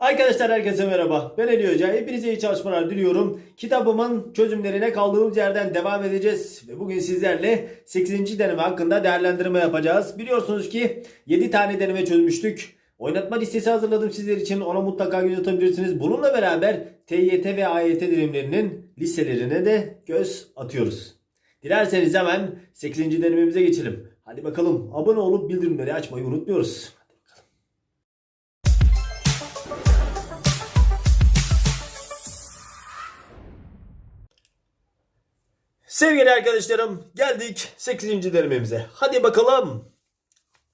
Arkadaşlar herkese merhaba. Ben Ali Hoca. Hepinize iyi çalışmalar diliyorum. Kitabımın çözümlerine kaldığımız yerden devam edeceğiz. Ve bugün sizlerle 8. deneme hakkında değerlendirme yapacağız. Biliyorsunuz ki 7 tane deneme çözmüştük. Oynatma listesi hazırladım sizler için. Ona mutlaka göz atabilirsiniz. Bununla beraber TYT ve AYT dilimlerinin listelerine de göz atıyoruz. Dilerseniz hemen 8. denememize geçelim. Hadi bakalım abone olup bildirimleri açmayı unutmuyoruz. Sevgili arkadaşlarım geldik 8. denememize. Hadi bakalım.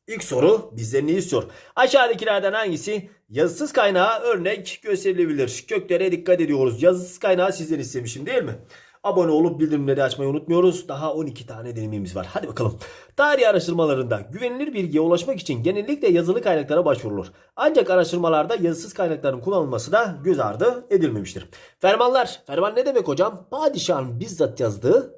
İlk soru bizden ne istiyor? Aşağıdakilerden hangisi yazısız kaynağa örnek gösterilebilir? Köklere dikkat ediyoruz. Yazısız kaynağı sizden istemişim değil mi? Abone olup bildirimleri açmayı unutmuyoruz. Daha 12 tane denememiz var. Hadi bakalım. Tarih araştırmalarında güvenilir bilgiye ulaşmak için genellikle yazılı kaynaklara başvurulur. Ancak araştırmalarda yazısız kaynakların kullanılması da göz ardı edilmemiştir. Fermanlar. Ferman ne demek hocam? Padişahın bizzat yazdığı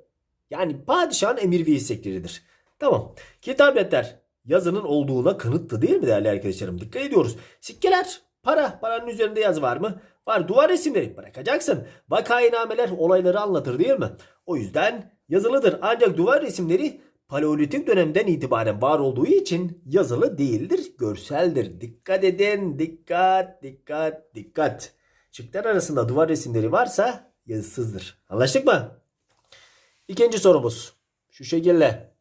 yani padişahın emir ve istekleridir. Tamam. Kitabetler yazının olduğuna kanıttı değil mi değerli arkadaşlarım? Dikkat ediyoruz. Sikkeler, para, paranın üzerinde yazı var mı? Var. Duvar resimleri bırakacaksın. Vakainameler olayları anlatır değil mi? O yüzden yazılıdır. Ancak duvar resimleri Paleolitik dönemden itibaren var olduğu için yazılı değildir, görseldir. Dikkat edin, dikkat, dikkat, dikkat. Şıklar arasında duvar resimleri varsa yazısızdır. Anlaştık mı? İkinci sorumuz. Şu şekilde.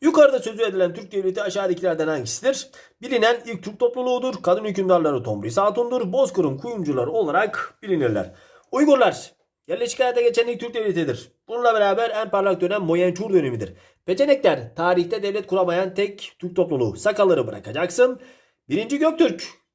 Yukarıda sözü edilen Türk devleti aşağıdakilerden hangisidir? Bilinen ilk Türk topluluğudur. Kadın hükümdarları Tomris Hatun'dur. Bozkır'ın kuyumcuları olarak bilinirler. Uygurlar. Yerleşik hayata geçen ilk Türk devletidir. Bununla beraber en parlak dönem Moyençur dönemidir. Peçenekler tarihte devlet kuramayan tek Türk topluluğu. Sakalları bırakacaksın. Birinci Göktürk.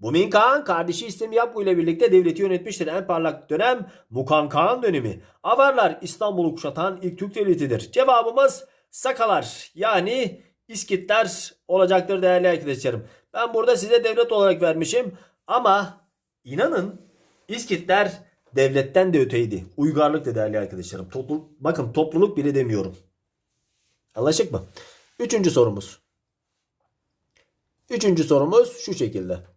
Bumin Kağan kardeşi İslam Yapgu ile birlikte devleti yönetmiştir. En parlak dönem Mukan Kağan dönemi. Avarlar İstanbul'u kuşatan ilk Türk devletidir. Cevabımız Sakalar yani İskitler olacaktır değerli arkadaşlarım. Ben burada size devlet olarak vermişim ama inanın İskitler devletten de öteydi. Uygarlık da değerli arkadaşlarım. Toplu, bakın topluluk bile demiyorum. Anlaşık mı? Üçüncü sorumuz. Üçüncü sorumuz şu şekilde.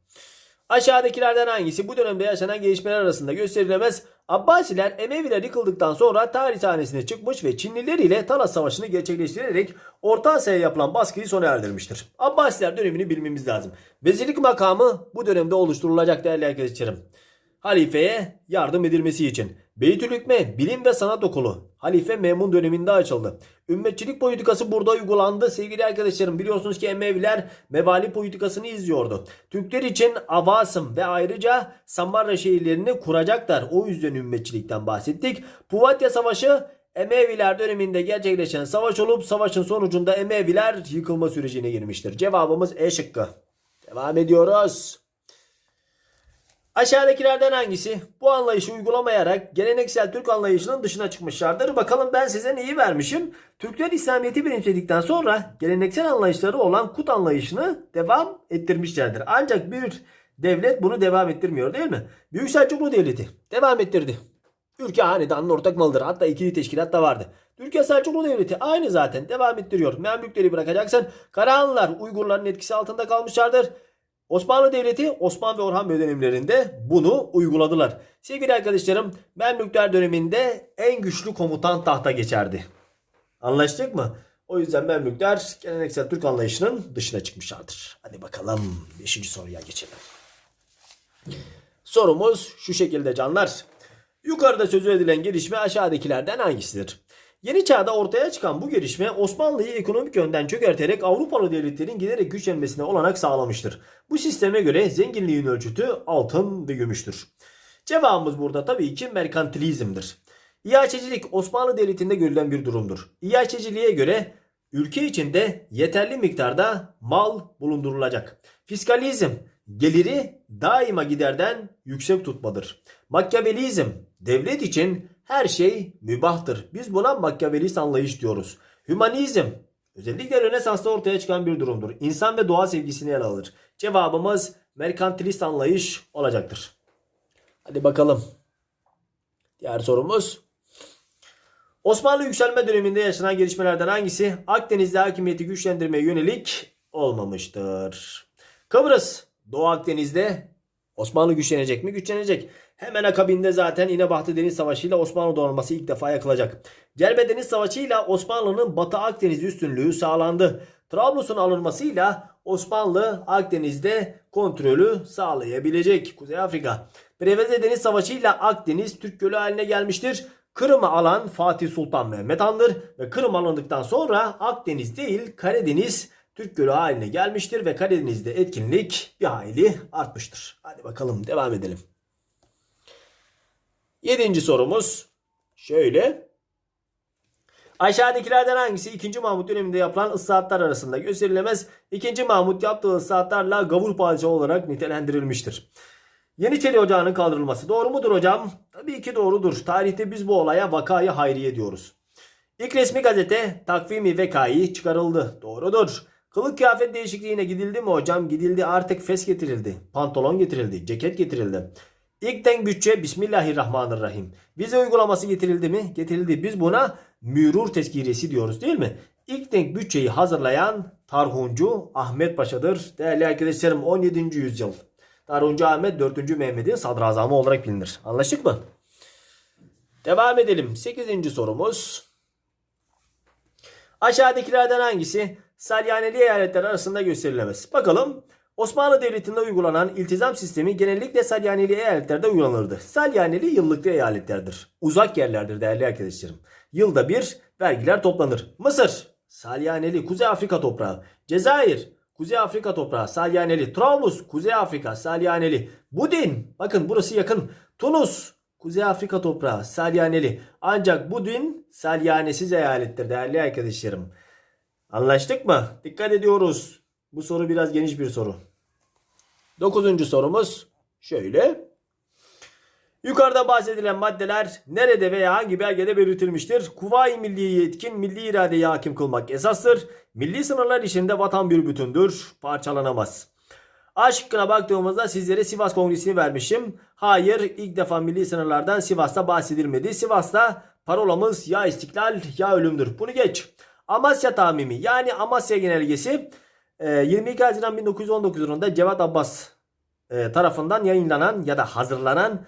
Aşağıdakilerden hangisi bu dönemde yaşanan gelişmeler arasında gösterilemez? Abbasiler Emeviler yıkıldıktan sonra tarih sahnesine çıkmış ve Çinliler ile Talas Savaşı'nı gerçekleştirerek Orta Asya'ya yapılan baskıyı sona erdirmiştir. Abbasiler dönemini bilmemiz lazım. Vezirlik makamı bu dönemde oluşturulacak değerli arkadaşlarım. Halifeye yardım edilmesi için. Beytülhükme bilim ve sanat okulu Halife Memun döneminde açıldı. Ümmetçilik politikası burada uygulandı. Sevgili arkadaşlarım biliyorsunuz ki Emeviler mevali politikasını izliyordu. Türkler için Avasım ve ayrıca Samarra şehirlerini kuracaklar. O yüzden ümmetçilikten bahsettik. Puvatya Savaşı Emeviler döneminde gerçekleşen savaş olup savaşın sonucunda Emeviler yıkılma sürecine girmiştir. Cevabımız E şıkkı. Devam ediyoruz. Aşağıdakilerden hangisi bu anlayışı uygulamayarak geleneksel Türk anlayışının dışına çıkmışlardır? Bakalım ben size neyi vermişim? Türkler İslamiyet'i benimsedikten sonra geleneksel anlayışları olan kut anlayışını devam ettirmişlerdir. Ancak bir devlet bunu devam ettirmiyor değil mi? Büyük Selçuklu Devleti devam ettirdi. Ülke hanedanın ortak malıdır. Hatta ikili teşkilat da vardı. Türkiye Selçuklu Devleti aynı zaten devam ettiriyor. Memlükleri bırakacaksın. Karahanlılar Uygurların etkisi altında kalmışlardır. Osmanlı Devleti Osman ve Orhan dönemlerinde bunu uyguladılar. Sevgili arkadaşlarım Memlükler döneminde en güçlü komutan tahta geçerdi. Anlaştık mı? O yüzden Memlükler geleneksel Türk anlayışının dışına çıkmışlardır. Hadi bakalım 5. soruya geçelim. Sorumuz şu şekilde canlar. Yukarıda sözü edilen gelişme aşağıdakilerden hangisidir? Yeni çağda ortaya çıkan bu gelişme Osmanlı'yı ekonomik yönden çökerterek Avrupalı devletlerin giderek güçlenmesine olanak sağlamıştır. Bu sisteme göre zenginliğin ölçütü altın ve gümüştür. Cevabımız burada tabii ki merkantilizmdir. İHA'çecilik Osmanlı Devleti'nde görülen bir durumdur. İHA'çeciliğe göre ülke içinde yeterli miktarda mal bulundurulacak. Fiskalizm geliri daima giderden yüksek tutmadır. Makyavelizm devlet için her şey mübahtır. Biz buna makyavelist anlayış diyoruz. Hümanizm özellikle Rönesans'ta ortaya çıkan bir durumdur. İnsan ve doğa sevgisini ele alır. Cevabımız merkantilist anlayış olacaktır. Hadi bakalım. Diğer sorumuz. Osmanlı yükselme döneminde yaşanan gelişmelerden hangisi Akdeniz'de hakimiyeti güçlendirmeye yönelik olmamıştır? Kıbrıs, Doğu Akdeniz'de Osmanlı güçlenecek mi? Güçlenecek. Hemen akabinde zaten İnebahtı Deniz Savaşı ile Osmanlı donanması ilk defa yakılacak. Celbe Deniz Savaşı ile Osmanlı'nın Batı Akdeniz üstünlüğü sağlandı. Trablus'un alınmasıyla Osmanlı Akdeniz'de kontrolü sağlayabilecek. Kuzey Afrika. Preveze Deniz Savaşı ile Akdeniz Türk Gölü haline gelmiştir. Kırım'ı alan Fatih Sultan Mehmet Han'dır ve Kırım alındıktan sonra Akdeniz değil Karadeniz Türk Gölü haline gelmiştir ve Karadeniz'de etkinlik bir hayli artmıştır. Hadi bakalım devam edelim. Yedinci sorumuz şöyle. Aşağıdakilerden hangisi 2. Mahmut döneminde yapılan ıslahatlar arasında gösterilemez? 2. Mahmut yaptığı ıslahatlarla gavur padişahı olarak nitelendirilmiştir. Yeniçeri Ocağı'nın kaldırılması doğru mudur hocam? Tabii ki doğrudur. Tarihte biz bu olaya vakayı hayriye diyoruz. İlk resmi gazete takvimi vekayı çıkarıldı. Doğrudur. Kılık kıyafet değişikliğine gidildi mi hocam? Gidildi artık fes getirildi. Pantolon getirildi. Ceket getirildi. İlk denk bütçe Bismillahirrahmanirrahim. Vize uygulaması getirildi mi? Getirildi. Biz buna mürur tezkiresi diyoruz değil mi? İlk denk bütçeyi hazırlayan Tarhuncu Ahmet Paşa'dır. Değerli arkadaşlarım 17. yüzyıl. Tarhuncu Ahmet 4. Mehmet'in sadrazamı olarak bilinir. Anlaştık mı? Devam edelim. 8. sorumuz. Aşağıdakilerden hangisi Salyaneli eyaletler arasında gösterilemez? Bakalım. Osmanlı Devleti'nde uygulanan iltizam sistemi genellikle Salyaneli eyaletlerde uygulanırdı. Salyaneli yıllıklı eyaletlerdir. Uzak yerlerdir değerli arkadaşlarım. Yılda bir vergiler toplanır. Mısır, Salyaneli, Kuzey Afrika toprağı. Cezayir, Kuzey Afrika toprağı, Salyaneli. Trablus, Kuzey Afrika, Salyaneli. Budin, bakın burası yakın. Tunus, Kuzey Afrika toprağı, Salyaneli. Ancak Budin, Salyanesiz eyalettir değerli arkadaşlarım. Anlaştık mı? Dikkat ediyoruz. Bu soru biraz geniş bir soru. Dokuzuncu sorumuz şöyle. Yukarıda bahsedilen maddeler nerede veya hangi belgede belirtilmiştir? Kuvayi milliye yetkin milli iradeye hakim kılmak esastır. Milli sınırlar içinde vatan bir bütündür. Parçalanamaz. A şıkkına baktığımızda sizlere Sivas Kongresi'ni vermişim. Hayır ilk defa milli sınırlardan Sivas'ta bahsedilmedi. Sivas'ta parolamız ya istiklal ya ölümdür. Bunu geç. Amasya tamimi yani Amasya genelgesi e, 22 Haziran 1919 yılında Cevat Abbas e, tarafından yayınlanan ya da hazırlanan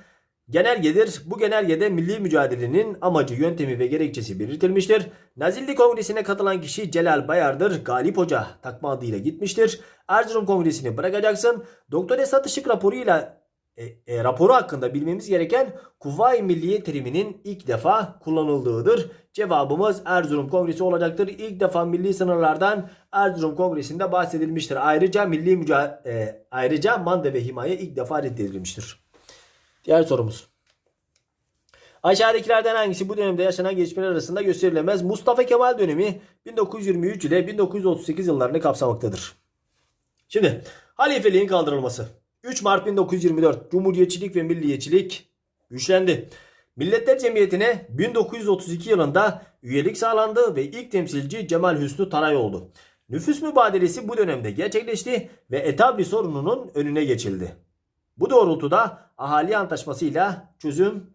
genelgedir. Bu genelgede milli mücadelenin amacı, yöntemi ve gerekçesi belirtilmiştir. Nazilli Kongresi'ne katılan kişi Celal Bayar'dır. Galip Hoca takma adıyla gitmiştir. Erzurum Kongresi'ni bırakacaksın. Doktor Esat Işık raporuyla e, e, raporu hakkında bilmemiz gereken Kuvayi Milliye teriminin ilk defa kullanıldığıdır. Cevabımız Erzurum Kongresi olacaktır. İlk defa milli sınırlardan Erzurum Kongresi'nde bahsedilmiştir. Ayrıca milli müca e, ayrıca manda ve himaye ilk defa reddedilmiştir. Diğer sorumuz. Aşağıdakilerden hangisi bu dönemde yaşanan gelişmeler arasında gösterilemez? Mustafa Kemal dönemi 1923 ile 1938 yıllarını kapsamaktadır. Şimdi halifeliğin kaldırılması. 3 Mart 1924 Cumhuriyetçilik ve milliyetçilik güçlendi. Milletler Cemiyeti'ne 1932 yılında üyelik sağlandı ve ilk temsilci Cemal Hüsnü Taray oldu. Nüfus mübadelesi bu dönemde gerçekleşti ve etabli sorununun önüne geçildi. Bu doğrultuda ahali antlaşmasıyla çözüm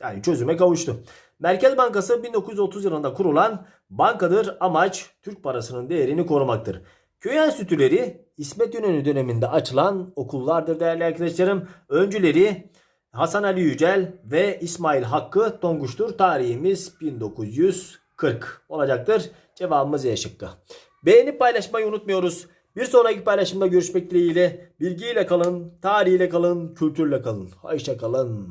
yani çözüme kavuştu. Merkez Bankası 1930 yılında kurulan bankadır. Amaç Türk parasının değerini korumaktır. Köy enstitüleri İsmet İnönü döneminde açılan okullardır değerli arkadaşlarım. Öncüleri Hasan Ali Yücel ve İsmail Hakkı Tonguç'tur. Tarihimiz 1940 olacaktır. Cevabımız E şıkkı. Beğenip paylaşmayı unutmuyoruz. Bir sonraki paylaşımda görüşmek dileğiyle. Bilgiyle kalın, tarihiyle kalın, kültürle kalın. Hoşça kalın.